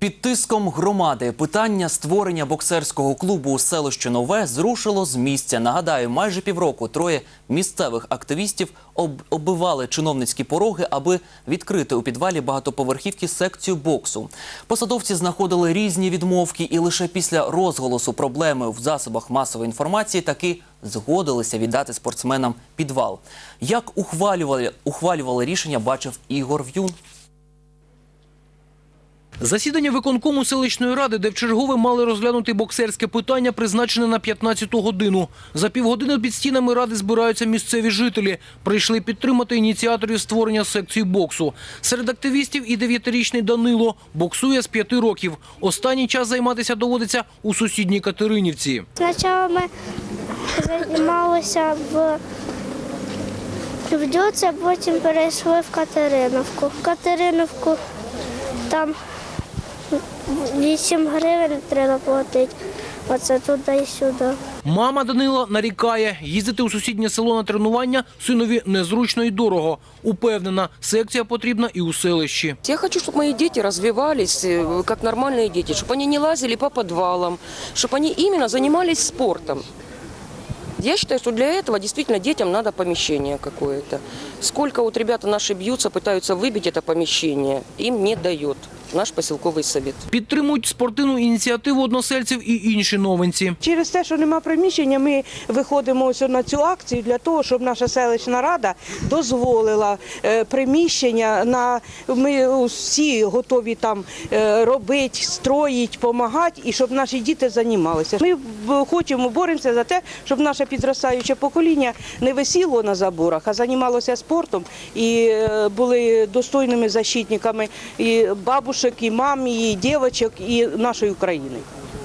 Під тиском громади питання створення боксерського клубу у селищі Нове зрушило з місця. Нагадаю, майже півроку троє місцевих активістів об- оббивали чиновницькі пороги, аби відкрити у підвалі багатоповерхівки секцію боксу. Посадовці знаходили різні відмовки, і лише після розголосу проблеми в засобах масової інформації таки згодилися віддати спортсменам підвал. Як ухвалювали, ухвалювали рішення, бачив Ігор В'юн. Засідання виконкому селищної ради, де вчергове мали розглянути боксерське питання, призначене на 15-ту годину. За півгодини під стінами ради збираються місцеві жителі. Прийшли підтримати ініціаторів створення секції боксу. Серед активістів і дев'ятирічний Данило боксує з п'яти років. Останній час займатися доводиться у сусідній Катеринівці. Спочатку ми займалися в в Дюці, потім перейшли в Катериновку. В Катериновку там 8 гривень треба платити. Оце туди і сюди. Мама Данила нарікає, їздити у сусіднє село на тренування синові незручно і дорого. Упевнена, секція потрібна і у селищі. Я хочу, чтобы мои дети развивались э, как нормальные дети, чтобы они не лазили по подвалам, чтобы они именно занимались спортом. Я считаю, что для этого действительно детям надо помещение какое-то. Сколько вот ребята наши бьются, пытаются выбить это помещение, им не дает наш поселковый совет. Підтримують спортивну ініціативу односельців і інші новинці. Через те, що нема приміщення, ми виходимо ось на цю акцію для того, щоб наша селищна рада дозволила е, приміщення. На ми всі готові там е, робити, строїть, допомагати, і щоб наші діти займалися. Ми хочемо боремося за те, щоб наше підростаюче покоління не висіло на заборах, а займалося спортом і е, були достойними защитниками і бабушек, і мам, і дівчаток, і нашої України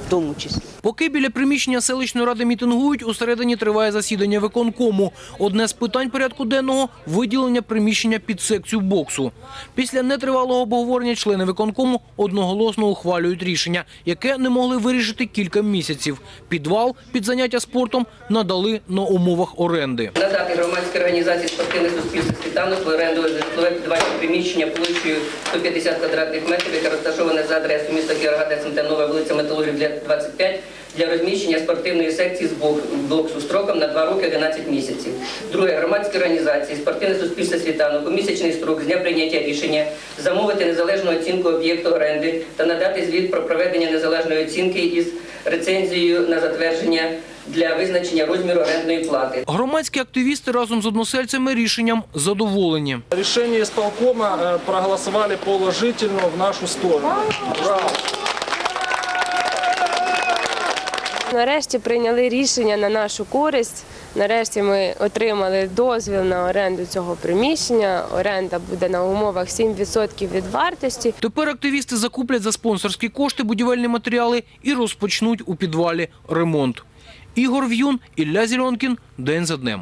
в тому числі. Поки біля приміщення селищної ради мітингують, усередині триває засідання виконкому. Одне з питань порядку денного – виділення приміщення під секцію боксу. Після нетривалого обговорення члени виконкому одноголосно ухвалюють рішення, яке не могли вирішити кілька місяців. Підвал під заняття спортом надали на умовах оренди. Надати громадській організації спортивних суспільств світанок в оренду житлове підвальне приміщення площею 150 квадратних метрів, яке розташоване за адресою міста Кіровоград, СМТ Нова, вулиця Металургів, для 25, для розміщення спортивної секції з бок- боксу строком на 2 роки 11 місяців. Друге, громадські організації, спортивне суспільство світанок, у місячний строк з дня прийняття рішення замовити незалежну оцінку об'єкту оренди та надати звіт про проведення незалежної оцінки із рецензією на затвердження для визначення розміру орендної плати. Громадські активісти разом з односельцями рішенням задоволені. Решение исполкома э, проголосовали положительно в нашу сторону. Браво! Нарешті прийняли рішення на нашу користь. Нарешті ми отримали дозвіл на оренду цього приміщення. Оренда буде на умовах 7% від вартості. Тепер активісти закуплять за спонсорські кошти будівельні матеріали і розпочнуть у підвалі ремонт. Ігор В'юн, Ілля Зіронкін День за днем.